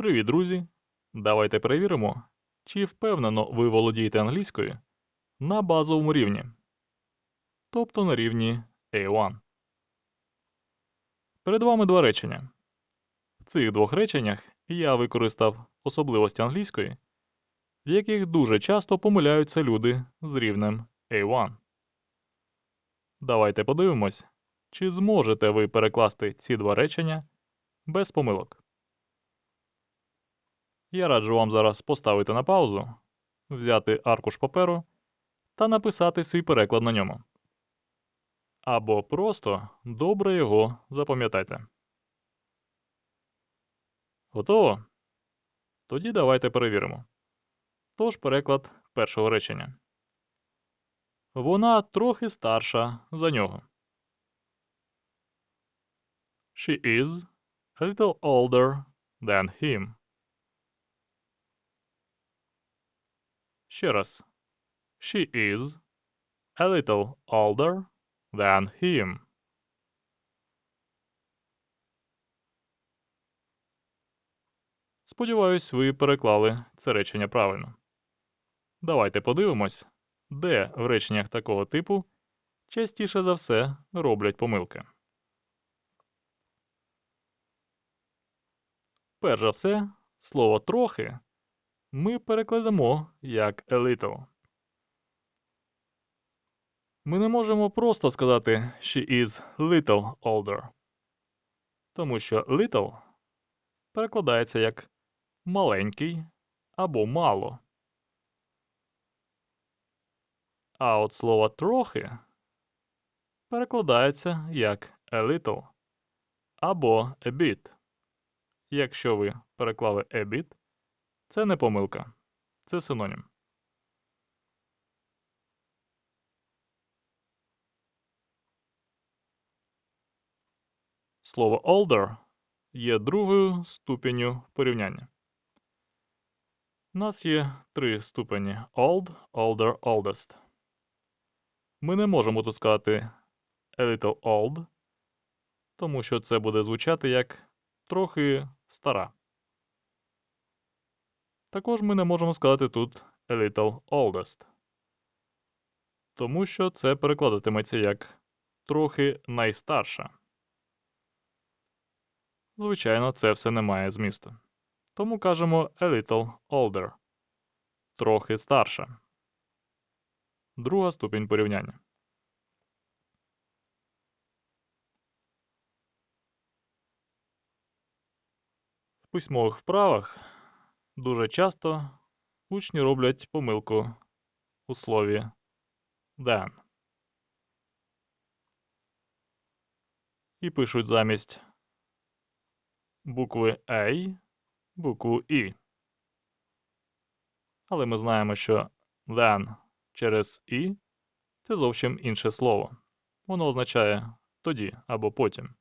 Привіт, друзі! Давайте перевіримо, чи впевнено ви володієте англійською на базовому рівні, тобто на рівні A1. Перед вами два речення. В цих двох реченнях я використав особливості англійської, в яких дуже часто помиляються люди з рівнем A1. Давайте подивимось, чи зможете ви перекласти ці два речення без помилок. Я раджу вам зараз поставити на паузу, взяти аркуш паперу та написати свій переклад на ньому. Або просто добре його запам'ятайте. Готово? Тоді давайте перевіримо. Тож переклад першого речення. Вона трохи старша за нього. She is a little older than him. Ще раз. She is a little older than him. Сподіваюсь, ви переклали це речення правильно. Давайте подивимось, де в реченнях такого типу частіше за все роблять помилки. Перш за все, слово трохи ми перекладемо як little. Ми не можемо просто сказати she is little older, тому що little перекладається як маленький або мало. А от слово трохи перекладається як a little або a bit. Якщо ви переклали a bit, це не помилка, це синонім. Слово older є другою ступеню порівняння. У нас є три ступені old, older, oldest. Ми не можемо тут сказати a little old, тому що це буде звучати як трохи стара. Також ми не можемо сказати тут a little oldest, тому що це перекладатиметься як трохи найстарша. Звичайно, це все не має змісту. Тому кажемо a little older. Трохи старша. Друга ступінь порівняння. В письмових вправах дуже часто учні роблять помилку у слові than. І пишуть замість букви A букву І. Але ми знаємо, що than через І це зовсім інше слово. Воно означає тоді або потім.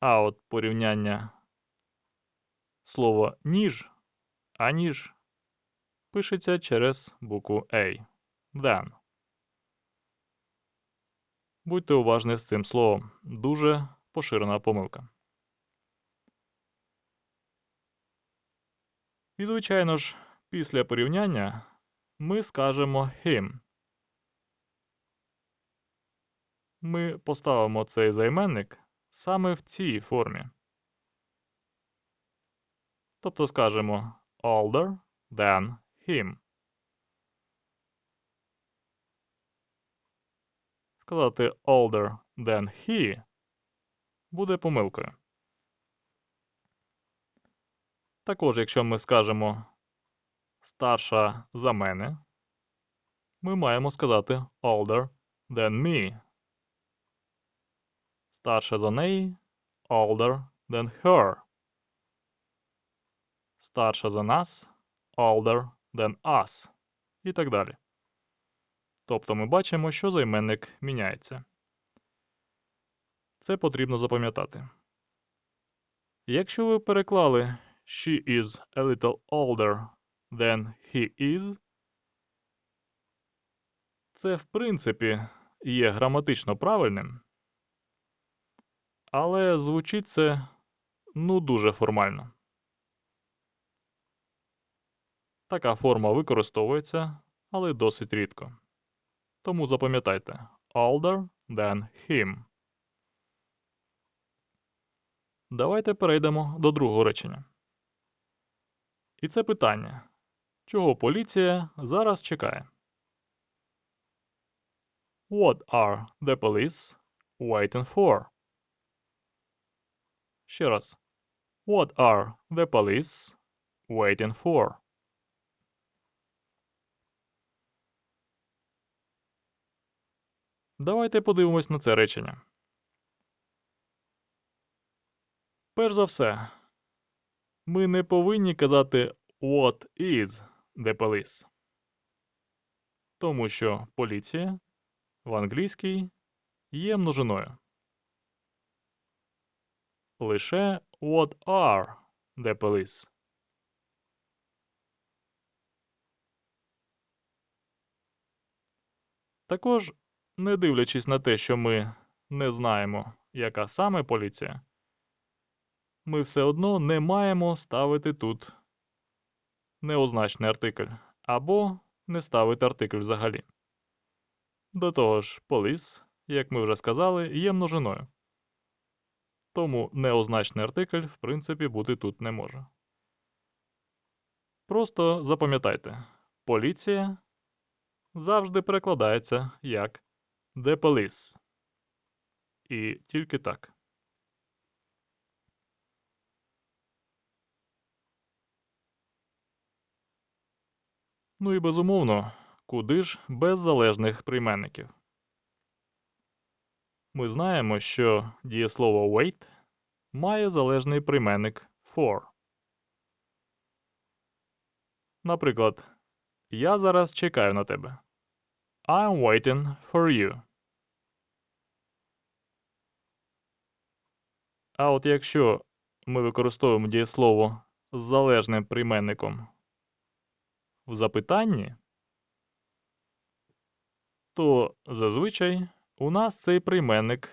А от порівняння слова ніж, а ніж пишеться через букву A. Than. Будьте уважні з цим словом. Дуже поширена помилка. І, звичайно ж, після порівняння ми скажемо him. Ми поставимо цей займенник саме в цій формі. Тобто скажемо older than him. Сказати older than he буде помилкою. Також, якщо ми скажемо старша за мене, ми маємо сказати older than me. Старша за неї older than her. Старша за нас older than us. І так далі. Тобто ми бачимо, що займенник міняється. Це потрібно запам'ятати. Якщо ви переклали She is a little older than he is. Це, в принципі, є граматично правильним, але звучить це ну дуже формально. Така форма використовується, але досить рідко. Тому запам'ятайте older than him. Давайте перейдемо до другого речення. І це питання. Чого поліція зараз чекає? What are the police waiting for? Ще раз. What are the police waiting for? Давайте подивимось на це речення. Перш за все, ми не повинні казати What is the police? Тому що поліція в англійській є множиною. Лише What are the police? Також, не дивлячись на те, що ми не знаємо, яка саме поліція, ми все одно не маємо ставити тут неозначний артикль або не ставити артикль взагалі. До того ж, police, як ми вже сказали, є множиною. Тому неозначний артикль, в принципі, бути тут не може. Просто запам'ятайте, поліція завжди перекладається як the police. І тільки так. Ну і безумовно, куди ж без залежних прийменників. Ми знаємо, що дієслово wait має залежний прийменник for. Наприклад, я зараз чекаю на тебе. I'm waiting for you. А от якщо ми використовуємо дієслово з залежним прийменником в запитанні, то зазвичай у нас цей прийменник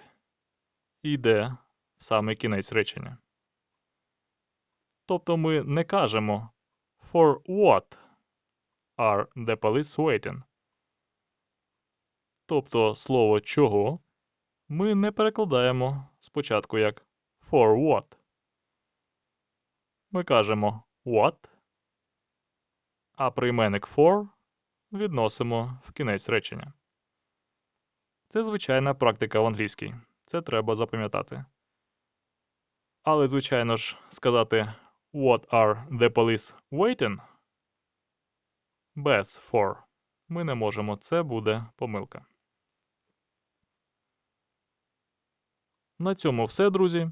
йде в саме кінець речення. Тобто ми не кажемо For what are the police waiting? Тобто слово чого ми не перекладаємо спочатку як for what. Ми кажемо what, а прийменник for відносимо в кінець речення. Це звичайна практика в англійській. Це треба запам'ятати. Але, звичайно ж, сказати What are the police waiting? Без for ми не можемо. Це буде помилка. На цьому все, друзі.